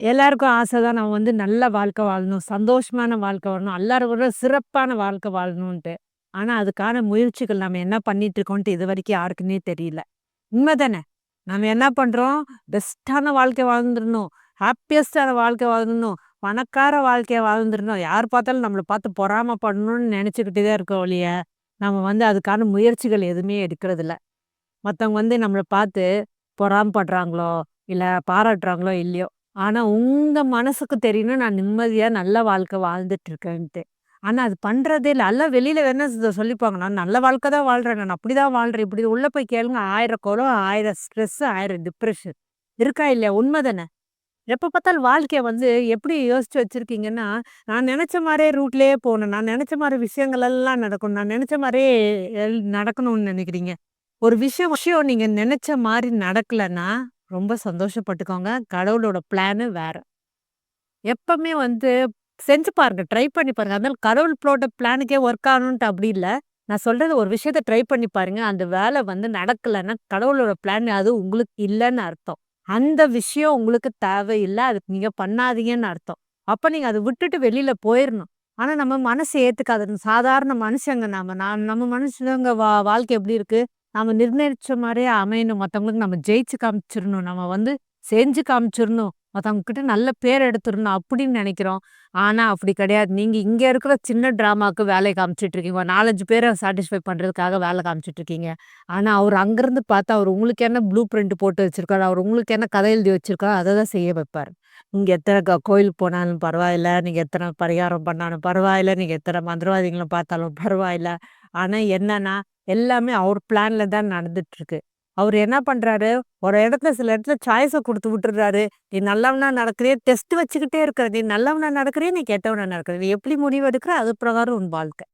எல்லாருக்கும் ஆசை தான் நம்ம வந்து நல்ல வாழ்க்கை வாழணும், சந்தோஷமான வாழ்க்கை வாழணும், எல்லாரும் சிறப்பான வாழ்க்கை வாழணுன்ட்டு. ஆனால் அதுக்கான முயற்சிகள் நம்ம என்ன பண்ணிட்டு இது வரைக்கும் யாருக்குன்னே தெரியல. உண்மை தானே! நம்ம என்ன பண்ணுறோம் பெஸ்ட்டான வாழ்க்கை வாழ்ந்துடணும் ஹாப்பியஸ்டான வாழ்க்கை வாழணும், பணக்கார வாழ்க்கையை வாழ்ந்துடணும் யார் பார்த்தாலும் நம்மளை பார்த்து பொறாமப்படணும்னு நினச்சிக்கிட்டே தான் இருக்கோம் ஒழிய, நம்ம வந்து அதுக்கான முயற்சிகள் எதுவுமே எடுக்கிறதில்ல. மற்றவங்க வந்து நம்மளை பார்த்து பொறாமப்படுறாங்களோ, இல்லை பாராட்டுறாங்களோ இல்லையோ, ஆனா உங்க மனசுக்கு தெரியணும் நான் நிம்மதியா நல்ல வாழ்க்கை வாழ்ந்துட்டு இருக்கேன்ட்டு. ஆனா அது பண்றதே இல்ல. எல்லாம் வெளியில வேணா சொ சொல்லிப்பாங்க. நான் நல்ல வாழ்க்கை தான் வாழ்றேன். நான் அப்படிதான் வாழ்றேன். இப்படி உள்ள போய் கேளுங்க 1000 குலம், 1000 ஸ்ட்ரெஸ், 1000 டிப்ரஷன். இருக்கா இல்லையா? உண்ம தானே! எப்ப பார்த்தாலும் வாழ்க்கைய வந்து எப்படி யோசிச்சு வச்சிருக்கீங்கன்னா, நான் நெனச்ச மாரியே ரூட்லயே போணும். நான் நெனச்ச மாரி விஷயங்கள் எல்லாம் நடக்கும் நான் நெனச்ச மாரியே எல் நடக்கணும்னு நெனைக்கிறீங்க. ஒரு விஷயம் விஷயம் நீங்க நெனச்ச மாரி நடக்கலன்னா, ரொம்ப சந்தோஷப்பட்டுக்கோங்க. கடவுளோட பிளானு வேற. எப்பவுமே வந்து செஞ்சு பாருங்க. ட்ரை பண்ணி பாருங்க. அதனால கடவுள் போட்ட பிளானுக்கே ஒர்க் ஆகணுன்ட்டு அப்படி இல்ல. நான் சொல்றது ஒரு விஷயத்த ட்ரை பண்ணி பாருங்க. அந்த வேலை வந்து நடக்கலன்னா, கடவுளோட பிளான் அது உங்களுக்கு இல்லன்னு அர்த்தம். அந்த விஷயம் உங்களுக்கு தேவையில்ல. அதுக்கு நீங்க பண்ணாதீங்கன்னு அர்த்தம். அப்ப நீங்க அதை விட்டுட்டு வெளியில போயிடணும் ஆனா நம்ம மனசு ஏத்துக்காது. சாதாரண மனுஷங்க நாம. நான் நம்ம மனுஷங்க வா வாழ்க்கை எப்படி இருக்கு? நாம நிர்ணயிச்ச மாதிரியே அமையணும். மத்தவங்களுக்கு நம்ம ஜெயிச்சு காமிச்சிடணும் நம்ம வந்து செஞ்சு காமிச்சிடணும் மற்றவங்க கிட்ட நல்ல பேர் எடுத்துடணும் அப்படின்னு நினைக்கிறோம் ஆனால் அப்படி கிடையாது. நீங்கள் இங்கே இருக்கிற சின்ன ட்ராமாவுக்கு வேலையை காமிச்சிட்டு இருக்கீங்க. நாலஞ்சு பேரை சாட்டிஸ்ஃபை பண்ணுறதுக்காக வேலை காமிச்சுட்டு இருக்கீங்க. அவர் அங்கேருந்து அங்கருந்து பார்த்தா, அவர் உங்களுக்கு என்ன ப்ளூ பிரிண்ட் போட்டு வச்சுருக்காரு அவர் உங்களுக்கு என்ன கதை எழுதி வச்சிருக்காரோ, அதை தான் செய்ய வைப்பார் நீங்கள் எத்தனை க கோயிலுக்கு போனாலும் பரவாயில்ல. நீங்கள் எத்தனை பரிகாரம் பண்ணாலும் பரவாயில்ல. நீங்கள் எத்தனை மந்திரவாதிகளும் பார்த்தாலும் பரவாயில்ல. ஆனால் என்னன்னா, எல்லாமே அவர் பிளானில் தான் நடந்துட்டுருக்கு அவர் என்ன பண்ணுறாரு ஒரு இடத்துல சில இடத்துல சாய்ஸை கொடுத்து விட்டுர்றாரு. நீ நல்லவனா நடக்கிறியா? டெஸ்ட் வச்சுக்கிட்டே இருக்கிற. நீ நல்லவனா நடக்கிறியா? நீ கெட்டவனா நடக்கிற. நீ எப்படி முடிவு எடுக்கிற? அது பிரகாரம் உன் வாழ்க்கை.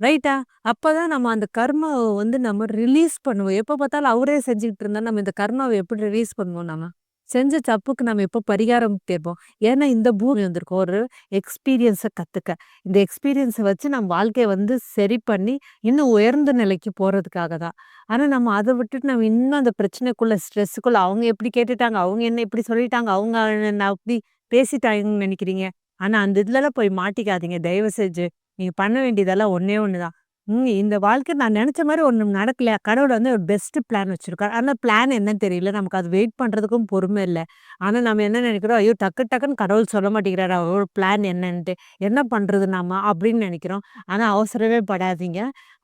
ரைட்டா? அப்போ தான் நம்ம அந்த கர்மாவை வந்து நம்ம ரிலீஸ் பண்ணுவோம். எப்போ பார்த்தாலும் அவரே செஞ்சுக்கிட்டு இருந்தால் நம்ம இந்த கர்மாவை எப்படி ரிலீஸ் பண்ணுவோம் நம்ம? செஞ்ச தப்புக்கு நம்ம எப்போ பரிகாரம் தேர்வோம் ஏன்னா இந்த பூமி வந்திருக்கோம். ஒரு எக்ஸ்பீரியன்ஸை கற்றுக்க இந்த எக்ஸ்பீரியன்ஸை வச்சு நம்ம வாழ்க்கையை வந்து சரி பண்ணி, இன்னும் உயர்ந்த நிலைக்கு போகிறதுக்காக தான். ஆனால் நம்ம அதை விட்டுட்டு நம்ம இன்னும் அந்த பிரச்சனைக்குள்ள, ஸ்ட்ரெஸ்ஸுக்குள்ளே அவங்க எப்படி கேட்டுட்டாங்க? அவங்க என்ன இப்படி சொல்லிட்டாங்க? அவங்க என்ன அப்படி பேசிட்டாங்கன்னு நினைக்கிறீங்க ஆனால் அந்த இதுலலாம் போய் மாட்டிக்காதீங்க. தயவு செஞ்சு. நீங்கள் பண்ண வேண்டியதெல்லாம் ஒன்றே ஒன்று தான். ம் இந்த வாழ்க்கை நான் நினச்ச மாதிரி ஒன்றும் நடக்கல. கடவுள் வந்து ஒரு பெஸ்ட் பிளான் வச்சுருக்காரு ஆனா பிளான் என்னன்னு தெரியல. நமக்கு அது வெயிட் பண்றதுக்கும் பொறுமை இல்ல. ஆனா நம்ம என்ன நினைக்கிறோம் ஐயோ! டக்கு டக்குன்னு கடவுள் சொல்ல மாட்டேங்கிறாரு. அவரோட பிளான் என்னன்ட்டு. என்ன பண்றது நாம? அப்படின்னு நினைக்கிறோம் ஆனா அவசரமே படாதீங்க.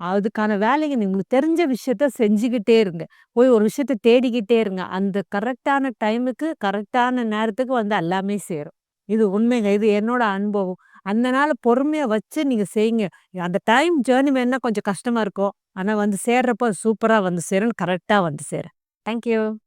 அதுக்கான வேலைங்க உங்களுக்கு தெரிஞ்ச விஷயத்த செஞ்சுக்கிட்டே இருங்க. போய் ஒரு விஷயத்த தேடிக்கிட்டே இருங்க. அந்த கரெக்டான டைமுக்கு, கரெக்டான நேரத்துக்கு வந்து எல்லாமே சேரும். இது உண்மைங்க. இது என்னோட அனுபவம். அந்த நாள் பொறுமையா வச்சு நீங்க செய்யுங்க. அந்த டைம் ஜேர்னி வேணா கொஞ்சம் கஷ்டமா இருக்கும். ஆனா வந்து சேர்றப்போ சூப்பரா வந்து சேரும். கரெக்டாக வந்து சேரும். Thank you.